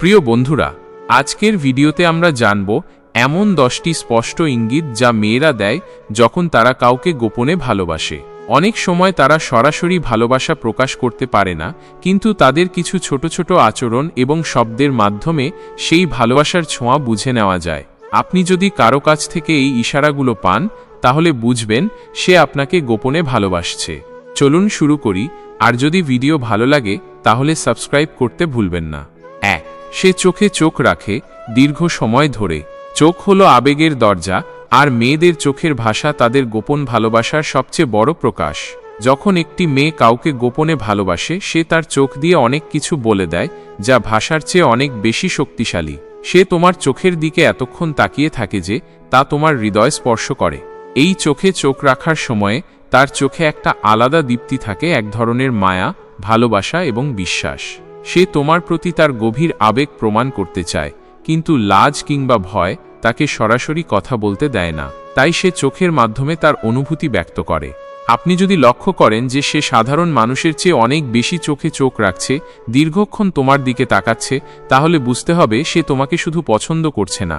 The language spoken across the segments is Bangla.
প্রিয় বন্ধুরা, আজকের ভিডিওতে আমরা জানব এমন দশটি স্পষ্ট ইঙ্গিত যা মেয়েরা দেয় যখন তারা কাউকে গোপনে ভালোবাসে। অনেক সময় তারা সরাসরি ভালোবাসা প্রকাশ করতে পারে না, কিন্তু তাদের কিছু ছোট ছোট আচরণ এবং শব্দের মাধ্যমে সেই ভালোবাসার ছোঁয়া বুঝে নেওয়া যায়। আপনি যদি কারও কাছ থেকে এই ইশারাগুলো পান, তাহলে বুঝবেন সে আপনাকে গোপনে ভালোবাসছে। চলুন শুরু করি, আর যদি ভিডিও ভালো লাগে, তাহলে সাবস্ক্রাইব করতে ভুলবেন না। সে চোখে চোখ রাখে দীর্ঘ সময় ধরে। চোখ হলো আবেগের দরজা, আর মেয়েদের চোখের ভাষা তাদের গোপন ভালোবাসার সবচেয়ে বড় প্রকাশ। যখন একটি মেয়ে কাউকে গোপনে ভালোবাসে, সে তার চোখ দিয়ে অনেক কিছু বলে দেয়, যা ভাষার চেয়ে অনেক বেশি শক্তিশালী। সে তোমার চোখের দিকে এতক্ষণ তাকিয়ে থাকে যে, তা তোমার হৃদয় স্পর্শ করে। এই চোখে চোখ রাখার সময়ে, তার চোখে একটা আলাদা দীপ্তি থাকে, এক ধরনের মায়া, ভালোবাসা এবং বিশ্বাস। সে তোমার প্রতি তার গভীর আবেগ প্রমাণ করতে চায়, কিন্তু লাজ কিংবা ভয় তাকে সরাসরি কথা বলতে দেয় না। তাই সে চোখের মাধ্যমে তার অনুভূতি ব্যক্ত করে। আপনি যদি লক্ষ্য করেন যে সে সাধারণ মানুষের চেয়ে অনেক বেশি চোখে চোখ রাখছে, দীর্ঘক্ষণ তোমার দিকে তাকাচ্ছে, তাহলে বুঝতে হবে সে তোমাকে শুধু পছন্দ করছে না।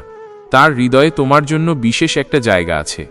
তার হৃদয়ে তোমার জন্য বিশেষ একটা জায়গা আছে।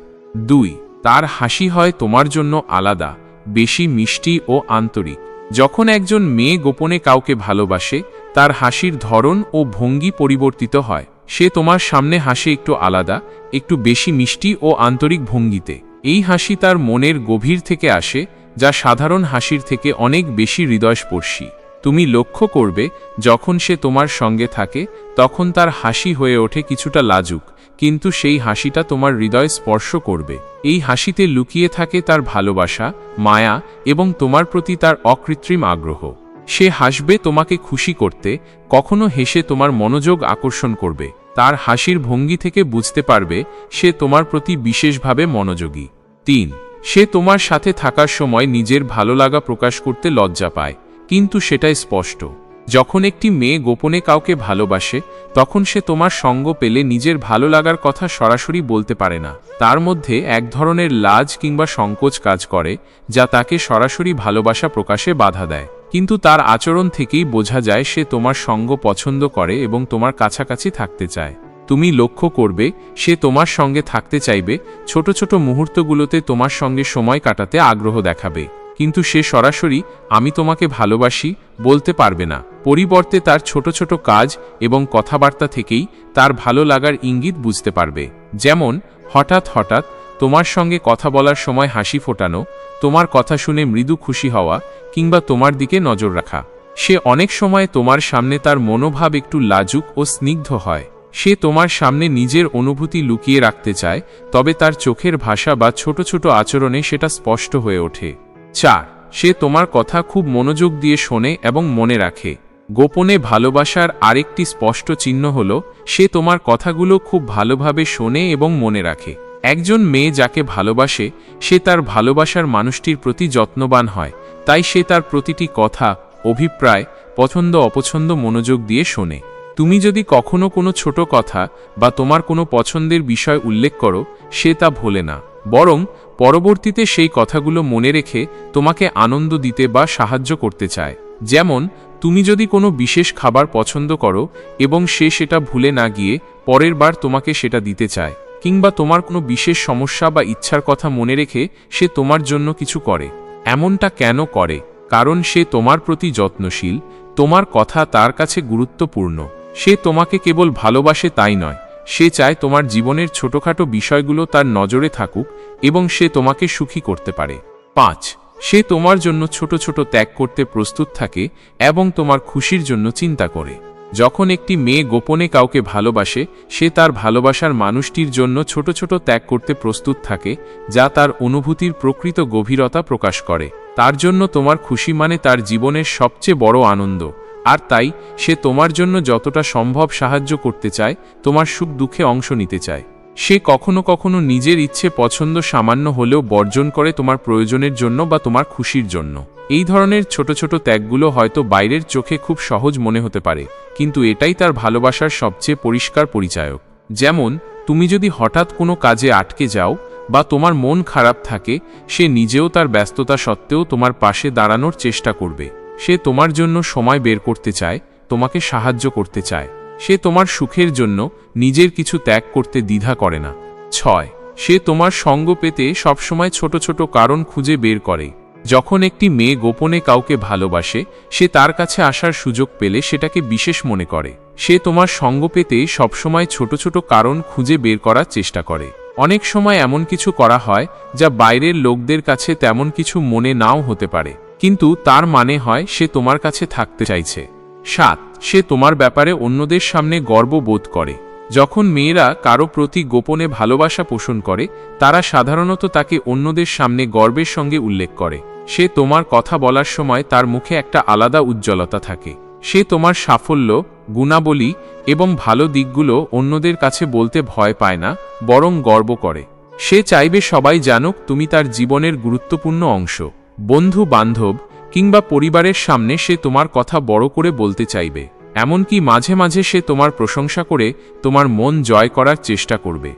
দুই, তার হাসি হয় তোমার জন্য আলাদা, বেশি মিষ্টি ও আন্তরিক। যখন একজন মেয়ে গোপনে কাউকে ভালোবাসে, তার হাসির ধরন ও ভঙ্গি পরিবর্তিত হয়। সে তোমার সামনে হাসে একটু আলাদা, একটু বেশি মিষ্টি ও আন্তরিক ভঙ্গিতে। এই হাসি তার মনের গভীর থেকে আসে, যা সাধারণ হাসির থেকে অনেক বেশি হৃদয়স্পর্শী। তুমি লক্ষ্য করবে, যখন সে তোমার সঙ্গে থাকে, তখন তার হাসি হয়ে ওঠে কিছুটা লাজুক। কিন্তু সেই হাসিটা তোমার হৃদয় স্পর্শ করবে। এই হাসিতে লুকিয়ে থাকে তার ভালোবাসা, মায়া এবং তোমার প্রতি তার অকৃত্রিম আগ্রহ। সে হাসবে তোমাকে খুশি করতে, কখনো হেসে তোমার মনোযোগ আকর্ষণ করবে। তার হাসির ভঙ্গি থেকে বুঝতে পারবে, সে তোমার প্রতি বিশেষভাবে মনোযোগী। তিন, সে তোমার সাথে থাকার সময় নিজের ভালো লাগা প্রকাশ করতে লজ্জা পায়, কিন্তু সেটাই স্পষ্ট। যখন একটি মেয়ে গোপনে কাউকে ভালোবাসে, তখন সে তোমার সঙ্গ পেলে নিজের ভালো লাগার কথা সরাসরি বলতে পারে না। তার মধ্যে এক ধরনের লাজ কিংবা সংকোচ কাজ করে, যা তাকে সরাসরি ভালোবাসা প্রকাশে বাধা দেয়। কিন্তু তার আচরণ থেকেই বোঝা যায় সে তোমার সঙ্গ পছন্দ করে এবং তোমার কাছাকাছি থাকতে চায়। তুমি লক্ষ্য করবে, সে তোমার সঙ্গে থাকতে চাইবে, ছোট ছোট মুহূর্তগুলোতে তোমার সঙ্গে সময় কাটাতে আগ্রহ দেখাবে। কিন্তু সে সরাসরি, আমি তোমাকে ভালোবাসি বলতে পারবে না। পরিবর্তে তার ছোট ছোট কাজ এবং কথাবার্তা থেকেই তার ভালো লাগার ইঙ্গিত বুঝতে পারবে। যেমন, হঠাৎ হঠাৎ তোমার সঙ্গে কথা বলার সময় হাসি ফোটানো, তোমার কথা শুনে মৃদু খুশি হওয়া কিংবা তোমার দিকে নজর রাখা। সে অনেক সময় তোমার সামনে তার মনোভাব একটু লাজুক ও স্নিগ্ধ হয়। সে তোমার সামনে নিজের অনুভূতি লুকিয়ে রাখতে চায়, তবে তার চোখের ভাষা বা ছোট ছোট আচরণে সেটা স্পষ্ট হয়ে ওঠে। চার, সে তোমার কথা খুব মনোযোগ দিয়ে শোনে এবং মনে রাখে। গোপনে ভালোবাসার আরেকটি স্পষ্ট চিহ্ন হল, সে তোমার কথাগুলো খুব ভালোভাবে শোনে এবং মনে রাখে। একজন মেয়ে যাকে ভালোবাসে, সে তার ভালোবাসার মানুষটির প্রতি যত্নবান হয়, তাই সে তার প্রতিটি কথা, অভিপ্রায়, পছন্দ অপছন্দ মনোযোগ দিয়ে শোনে। তুমি যদি কখনো কোনো ছোট কথা বা তোমার কোনো পছন্দের বিষয় উল্লেখ করো, সে তা ভোলে না। বরং পরবর্তীতে সেই কথাগুলো মনে রেখে তোমাকে আনন্দ দিতে বা সাহায্য করতে চায়। যেমন, তুমি যদি কোনো বিশেষ খাবার পছন্দ করো এবং সে সেটা ভুলে না গিয়ে পরের বার তোমাকে সেটা দিতে চায়, কিংবা তোমার কোনো বিশেষ সমস্যা বা ইচ্ছার কথা মনে রেখে সে তোমার জন্য কিছু করে, এমনটা কেন করে? কারণ সে তোমার প্রতি যত্নশীল, তোমার কথা তার কাছে গুরুত্বপূর্ণ, সে তোমাকে কেবল ভালোবাসে তাই নয়। সে চায় তোমার জীবনের ছোটখাটো বিষয়গুলো তার নজরে থাকুক এবং সে তোমাকে সুখী করতে পারে। পাঁচ, সে তোমার জন্য ছোট ছোট ত্যাগ করতে প্রস্তুত থাকে এবং তোমার খুশির জন্য চিন্তা করে। যখন একটি মেয়ে গোপনে কাউকে ভালোবাসে, সে তার ভালোবাসার মানুষটির জন্য ছোট ছোট ত্যাগ করতে প্রস্তুত থাকে, যা তার অনুভূতির প্রকৃত গভীরতা প্রকাশ করে। তার জন্য তোমার খুশি মানে তার জীবনের সবচেয়ে বড় আনন্দ। আর তাই সে তোমার জন্য যতটা সম্ভব সাহায্য করতে চায়, তোমার সুখ দুঃখে অংশ নিতে চায়। সে কখনো কখনো নিজের ইচ্ছে পছন্দ সামান্য হলেও বর্জন করে তোমার প্রয়োজনের জন্য বা তোমার খুশির জন্য। এই ধরনের ছোট ছোট ত্যাগগুলো হয়তো বাইরের চোখে খুব সহজ মনে হতে পারে, কিন্তু এটাই তার ভালোবাসার সবচেয়ে পরিষ্কার পরিচায়ক। যেমন, তুমি যদি হঠাৎ কোনো কাজে আটকে যাও বা তোমার মন খারাপ থাকে, সে নিজেও তার ব্যস্ততা সত্ত্বেও তোমার পাশে দাঁড়ানোর চেষ্টা করবে। সে তোমার জন্য সময় বের করতে চায়, তোমাকে সাহায্য করতে চায়। সে তোমার সুখের জন্য নিজের কিছু ত্যাগ করতে দ্বিধা করে না। ছয়, সে তোমার সঙ্গ পেতে সবসময় ছোট ছোট কারণ খুঁজে বের করে। যখন একটি মেয়ে গোপনে কাউকে ভালোবাসে, সে তার কাছে আসার সুযোগ পেলে সেটাকে বিশেষ মনে করে। সে তোমার সঙ্গ পেতে সবসময় ছোট ছোট কারণ খুঁজে বের করার চেষ্টা করে। অনেক সময় এমন কিছু করা হয়, যা বাইরের লোকদের কাছে তেমন কিছু মনে নাও হতে পারে। কিন্তু তার মানে হয় সে তোমার কাছে থাকতে চাইছে। সাত, সে তোমার ব্যাপারে অন্যদের সামনে গর্ব বোধ করে। যখন মেয়েরা কারও প্রতি গোপনে ভালোবাসা পোষণ করে, তারা সাধারণত তাকে অন্যদের সামনে গর্বের সঙ্গে উল্লেখ করে। সে তোমার কথা বলার সময় তার মুখে একটা আলাদা উজ্জ্বলতা থাকে। সে তোমার সাফল্য, গুণাবলী এবং ভালো দিকগুলো অন্যদের কাছে বলতে ভয় পায় না, বরং গর্ব করে। সে চাইবে সবাই জানুক তুমি তার জীবনের গুরুত্বপূর্ণ অংশ। বন্ধু বান্ধব কিংবা পরিবারের সামনে সে তোমার কথা বড় করে বলতে চাইবে, এমনকি মাঝে মাঝে সে তোমার প্রশংসা করে তোমার মন জয় করার চেষ্টা করবে।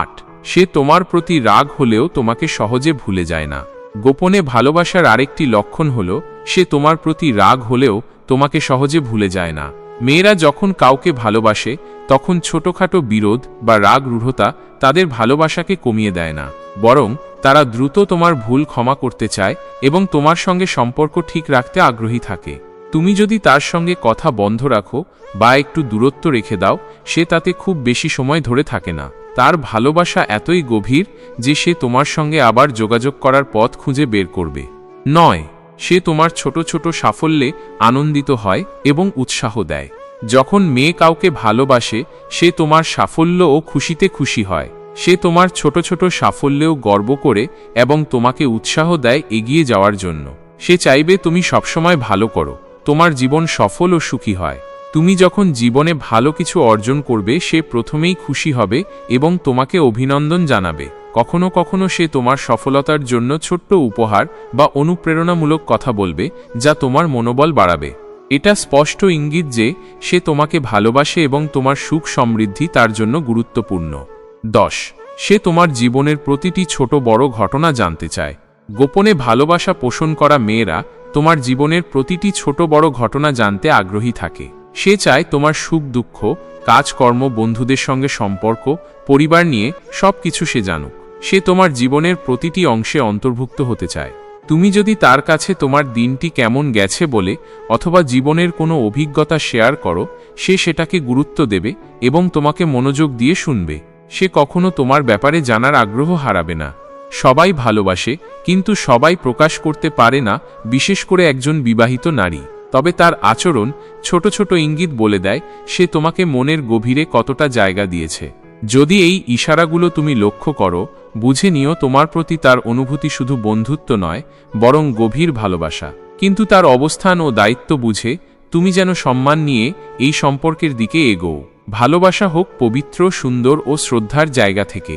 আট, সে তোমার প্রতি রাগ হলেও তোমাকে সহজে ভুলে যায় না। গোপনে ভালোবাসার আরেকটি লক্ষণ হল, সে তোমার প্রতি রাগ হলেও তোমাকে সহজে ভুলে যায় না। মেয়েরা যখন কাউকে ভালোবাসে, তখন ছোটখাটো বিরোধ বা রাগ রূঢ়তা তাদের ভালোবাসাকে কমিয়ে দেয় না, বরং তারা দ্রুত তোমার ভুল ক্ষমা করতে চায় এবং তোমার সঙ্গে সম্পর্ক ঠিক রাখতে আগ্রহী থাকে। তুমি যদি তার সঙ্গে কথা বন্ধ রাখো বা একটু দূরত্ব রেখে দাও, সে তাতে খুব বেশি সময় ধরে থাকে না। তার ভালোবাসা এতই গভীর যে সে তোমার সঙ্গে আবার যোগাযোগ করার পথ খুঁজে বের করবে। নয়, সে তোমার ছোট ছোট সাফল্যে আনন্দিত হয় এবং উৎসাহ দেয়। যখন মেয়ে কাউকে ভালোবাসে, সে তোমার সাফল্য ও খুশিতে খুশি হয়। সে তোমার ছোট ছোট সাফল্যেও গর্ব করে এবং তোমাকে উৎসাহ দেয় এগিয়ে যাওয়ার জন্য। সে চাইবে তুমি সবসময় ভালো করো, তোমার জীবন সফল ও সুখী হয়। তুমি যখন জীবনে ভালো কিছু অর্জন করবে, সে প্রথমেই খুশি হবে এবং তোমাকে অভিনন্দন জানাবে। কখনো কখনো সে তোমার সফলতার জন্য ছোট্ট উপহার বা অনুপ্রেরণামূলক কথা বলবে, যা তোমার মনোবল বাড়াবে। এটা স্পষ্ট ইঙ্গিত যে, সে তোমাকে ভালোবাসে এবং তোমার সুখ সমৃদ্ধি তার জন্য গুরুত্বপূর্ণ। দশ। সে তোমার জীবনের প্রতিটি ছোট বড় ঘটনা জানতে চায়। গোপনে ভালোবাসা পোষণ করা মেয়েরা তোমার জীবনের প্রতিটি ছোট বড় ঘটনা জানতে আগ্রহী থাকে। সে চায় তোমার সুখ, দুঃখ, কাজকর্ম, বন্ধুদের সঙ্গে সম্পর্ক, পরিবার নিয়ে সব কিছু সে জানুক। সে তোমার জীবনের প্রতিটি অংশে অন্তর্ভুক্ত হতে চায়। তুমি যদি তার কাছে তোমার দিনটি কেমন গেছে বলে অথবা জীবনের কোনো অভিজ্ঞতা শেয়ার করো, সে সেটাকে গুরুত্ব দেবে এবং তোমাকে মনোযোগ দিয়ে শুনবে। সে কখনো তোমার ব্যাপারে জানার আগ্রহ হারাবে না। সবাই ভালোবাসে, কিন্তু সবাই প্রকাশ করতে পারে না, বিশেষ করে একজন বিবাহিত নারী। তবে তার আচরণ, ছোট ছোট ইঙ্গিত বলে দেয়, সে তোমাকে মনের গভীরে কতটা জায়গা দিয়েছে। যদি এই ইশারাগুলো তুমি লক্ষ্য করো, বুঝে নিও তোমার প্রতি তার অনুভূতি শুধু বন্ধুত্ব নয়, বরং গভীর ভালোবাসা। কিন্তু তার অবস্থান ও দায়িত্ব বুঝে, তুমি যেন সম্মান নিয়ে এই সম্পর্কের দিকে এগোও। ভালোবাসা হোক পবিত্র সুন্দর ও শ্রদ্ধার জায়গা থেকে।